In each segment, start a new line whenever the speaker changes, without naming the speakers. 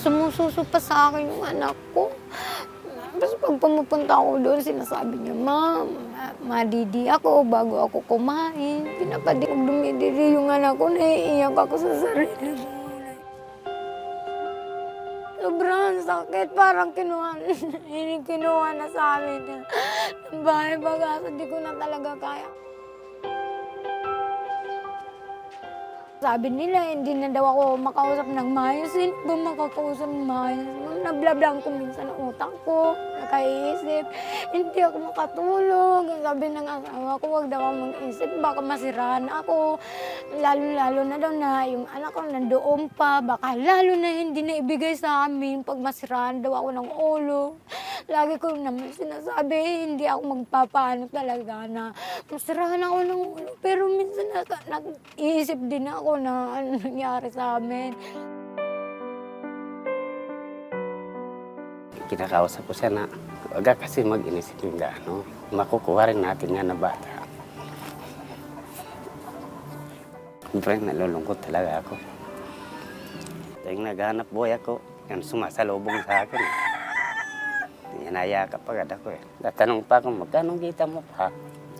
Sumususo pa sa akin yung anak ko. Tapos pag pumupunta ako doon, sinasabi niya, Ma'am, ma- madidi ako bago ako kumain. Pinapadi ko dumidiri yung anak ko, naiiyak ako sa sarili. Sobrang sakit, parang kinuha, kinuha na sa amin ng bahay bagasa, di ko na talaga kaya. Sabi nila, hindi na daw ako makausap ng maayos. Hindi ba makakausap ng maayos? Nablablang ko minsan ang utak ko, nakaiisip. Hindi ako makatulog. Sabi ng asawa ko, huwag daw ako mag-isip, baka masiraan ako. Lalo-lalo na daw na yung anak ko nandoon pa, baka lalo na hindi na ibigay sa amin pag masiraan daw ako ng ulo. Lagi ko naman sinasabi, hindi ako magpapaano talaga na masirahan ako ng ulo. Pero minsan na, nag-iisip din ako na ano nangyari sa amin.
Kinakausap ko siya na huwag ka kasi mag-inisip yung gaano. Makukuha rin natin nga na bata. Siyempre, nalulungkot talaga ako. Tuwing naghanap buhay ako, yan sumasalubong sa akin. Inayakap agad ako eh. Tatanong pa ako, magkano kita mo pa?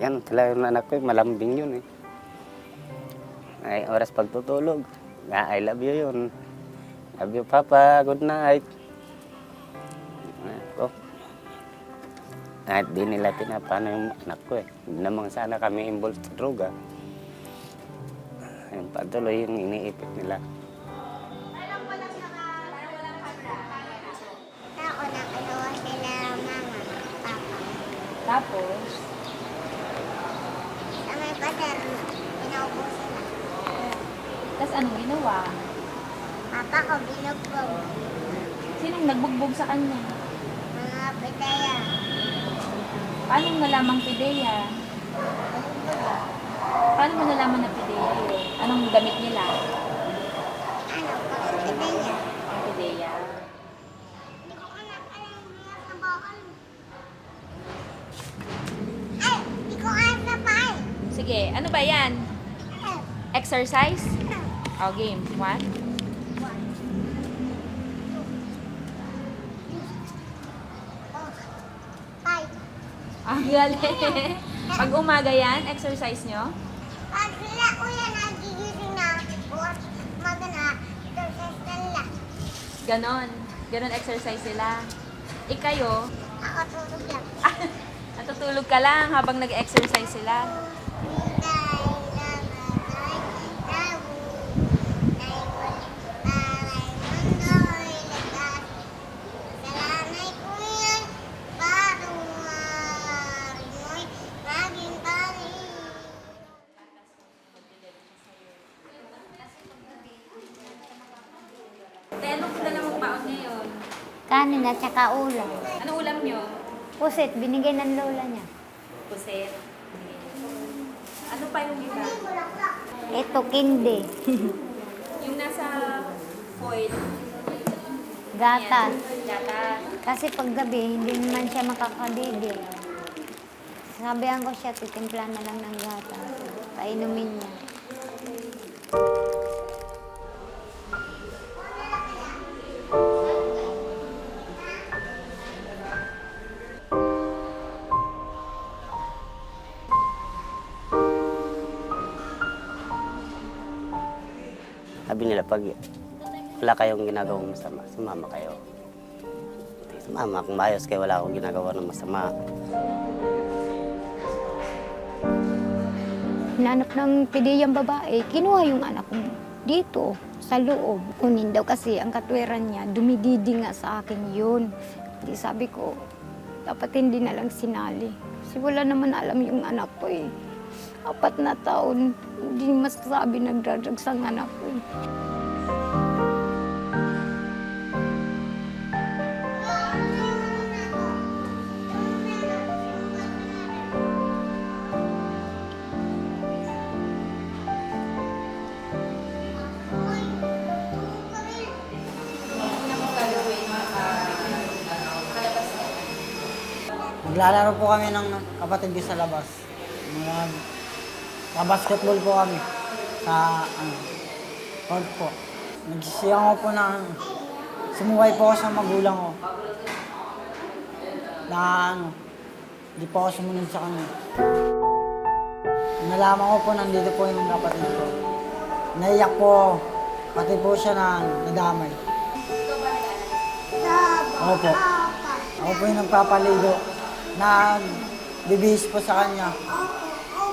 Yan talaga yung anak ko, eh, malambing yun eh. Ay, oras pagtutulog. Nga, I love you yun. Love you, Papa. Good night. Ako. Kahit di nila pinapano yung anak ko eh. Hindi naman sana kami involved sa droga. Yung patuloy yung iniipit nila.
Tapos,
Sa may pader, pinaupo sila.
tas anong ginawa?
Papa ko binugbog.
Sinong nagbugbog sa kanya?
Mga pitaya.
Paano mo nalamang pideya? Paano mo nalaman na pideya yun? Anong damit nila?
Ano, pitaya.
Ang pideya. Sige, ano ba yan? Exercise? O, game. One.
oh.
Ang galing. Pag umaga yan, exercise nyo?
Pag sila kuya nagigising na, bukas magana, exercise na nila.
Ganon. Ganon exercise sila. Ikayo,
Ako tulog lang.
natutulog ka lang habang nag-exercise sila.
Kanin at saka ulam.
Anong ulam nyo?
Pusit, binigay ng lola niya.
Puset. Ano pa yung iba?
Ito, kindi.
Yung nasa foil.
Gatas.
Gatas.
Kasi paggabi, hindi naman siya makakadidi. Sabihan ko siya, titimpla na lang ng gatas. Painumin niya.
Sabi nila, pag wala kayong ginagawang masama, sumama kayo. Sumama, kung maayos kayo, wala akong ginagawa ng masama.
Hinanap ng pidiyang babae, kinuha yung anak ko dito, sa loob. Kunin daw kasi ang katwiran niya, dumididi nga sa akin yun. Di sabi ko, dapat hindi na lang sinali. Kasi wala naman alam yung anak ko eh. Apat na taon, hindi masasabi nagdradrags ang anak ko eh.
Naglalaro po kami ng kapatid ko sa labas. Mga basketball po kami sa ano, court po. Nagsisiyang ako po na sumuway po ako sa magulang ko. Na ano, hindi po ako sumunod sa kanya. Nalaman ko po nandito po yung kapatid ko. Naiyak po. Pati po siya na nadamay. Ako. Ako po yung nagpapaligo. Nagbibihis po sa kanya.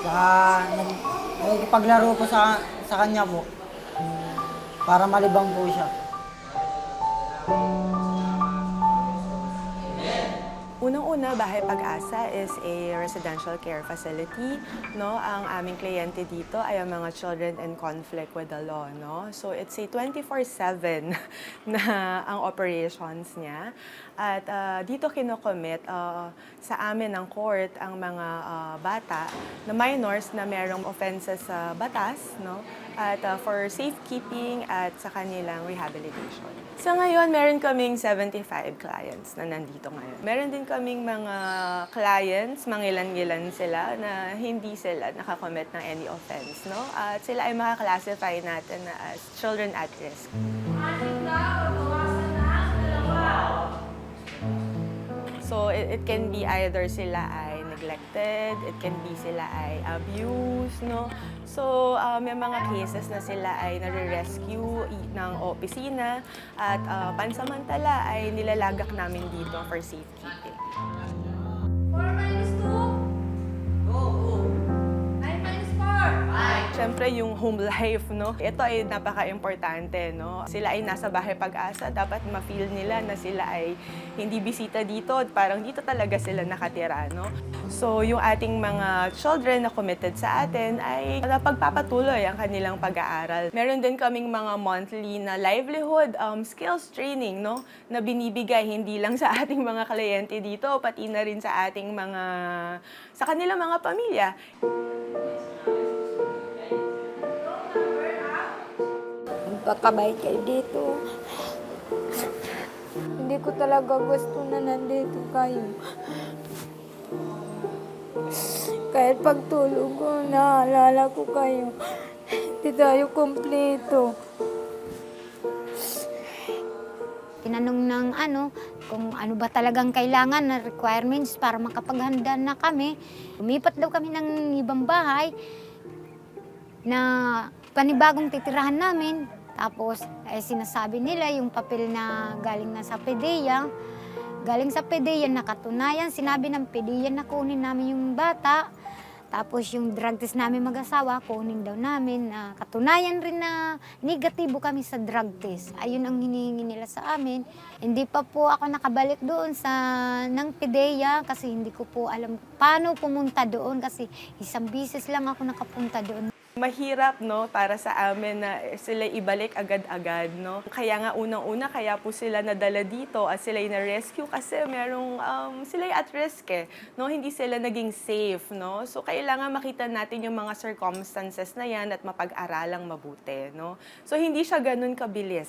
Saka nag, nagpaglaro po sa, sa kanya po. Para malibang po siya.
Unang-una, Bahay Pag-asa is a residential care facility. No? Ang aming kliyente dito ay ang mga children in conflict with the law. No? So it's a 24-7 na ang operations niya. At ah, dito kinocommit ah, sa amin ng court ang mga ah, bata na minors na merong offenses sa batas no? At ah, for safekeeping at sa kanilang rehabilitation. Sa ngayon, meron kaming 75 clients na nandito ngayon. Meron din kaming mga clients, mangilan-gilan sila na hindi sila nakakommit ng any offense, no? At sila ay makaklasify natin na as children at risk. So, it, it can be either sila ay neglected, it can be sila ay abused, no? So, uh, may mga cases na sila ay nare-rescue ng opisina at uh, pansamantala ay nilalagak namin dito for safekeeping. Siyempre, yung home life, no? Ito ay napaka-importante, no? Sila ay nasa bahay pag-asa, dapat ma-feel nila na sila ay hindi bisita dito, parang dito talaga sila nakatira, no? So, yung ating mga children na committed sa atin ay napagpapatuloy ang kanilang pag-aaral. Meron din kaming mga monthly na livelihood um, skills training, no? Na binibigay hindi lang sa ating mga kliyente dito, pati na rin sa ating mga, sa kanilang mga pamilya.
Magpakabait kayo dito. Hindi ko talaga gusto na nandito kayo. Kahit pagtulog ko, naalala ko kayo. Hindi tayo kumpleto. Tinanong ng ano, kung ano ba talagang kailangan na requirements para makapaghanda na kami. Lumipat daw kami ng ibang bahay na panibagong titirahan namin. Tapos, ay sinasabi nila yung papel na galing na sa PDEA. Galing sa PDEA, nakatunayan. Sinabi ng PDEA na kunin namin yung bata. Tapos yung drug test namin mag-asawa, kunin daw namin. na katunayan rin na negatibo kami sa drug test. Ayun ang hinihingi nila sa amin. Hindi pa po ako nakabalik doon sa ng PDEA kasi hindi ko po alam paano pumunta doon kasi isang bisis lang ako nakapunta doon.
Mahirap, no, para sa amin na sila ibalik agad-agad, no. Kaya nga unang-una, kaya po sila nadala dito at sila na-rescue kasi merong, um, sila at risk eh, no, hindi sila naging safe, no. So, kailangan makita natin yung mga circumstances na yan at mapag-aralang mabuti, no. So, hindi siya ganun kabilis.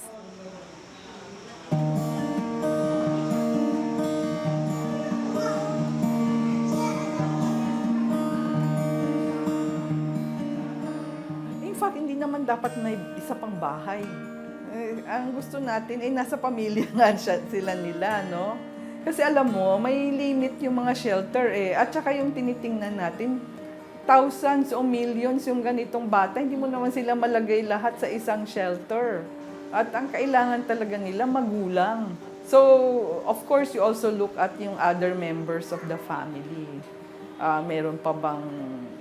Hindi naman dapat may isa pang bahay. Eh, ang gusto natin ay nasa pamilya nga siya, sila nila, no? Kasi alam mo, may limit yung mga shelter eh. At saka yung tinitingnan natin, thousands o millions yung ganitong bata, hindi mo naman sila malagay lahat sa isang shelter. At ang kailangan talaga nila, magulang. So, of course, you also look at yung other members of the family. Ah, meron pa bang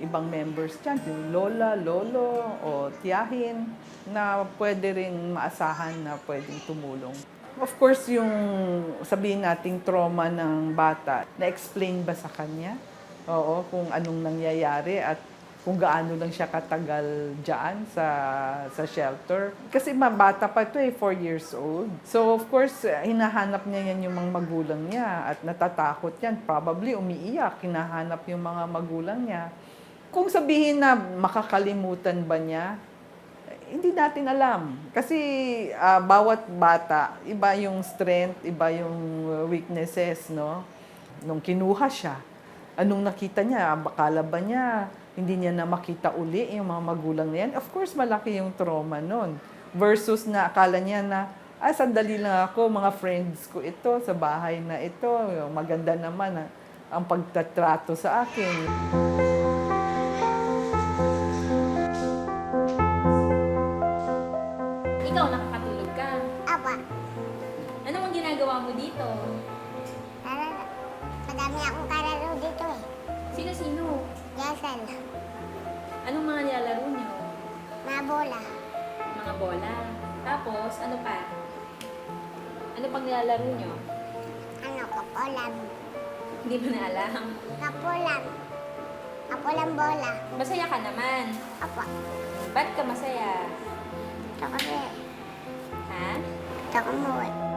ibang members dyan, yung lola, lolo, o tiyahin, na pwede rin maasahan na pwedeng tumulong. Of course, yung sabihin nating trauma ng bata, na-explain ba sa kanya? Oo, kung anong nangyayari at kung gaano lang siya katagal dyan sa, sa shelter. Kasi mabata pa ito eh, 4 years old. So of course, eh, hinahanap niya yan yung mga magulang niya at natatakot yan. Probably umiiyak, hinahanap yung mga magulang niya. Kung sabihin na makakalimutan ba niya, hindi natin alam. Kasi ah, bawat bata, iba yung strength, iba yung uh, weaknesses, no? Nung kinuha siya, anong nakita niya? Bakala ba niya hindi niya na makita uli yung mga magulang na yan? Of course, malaki yung trauma nun. versus na akala niya na, ah, sandali lang ako, mga friends ko ito, sa bahay na ito, maganda naman ang, ang pagtatrato sa akin.
Ikaw, nakakatulog ka.
Apa,
Ano ang ginagawa mo dito?
kararo. Madami akong kararo dito eh.
Sino-sino?
Gasan.
Anong mga nilalaro niyo?
Mga bola.
Mga bola. Tapos, ano pa? Ano pang nilalaro niyo?
Ano, kapolam.
Hindi mo na alam.
Kapolam. Kapolam bola.
Masaya ka naman.
Apo.
Ba't ka masaya? Ito kasi. Ha? Ito kumuwi.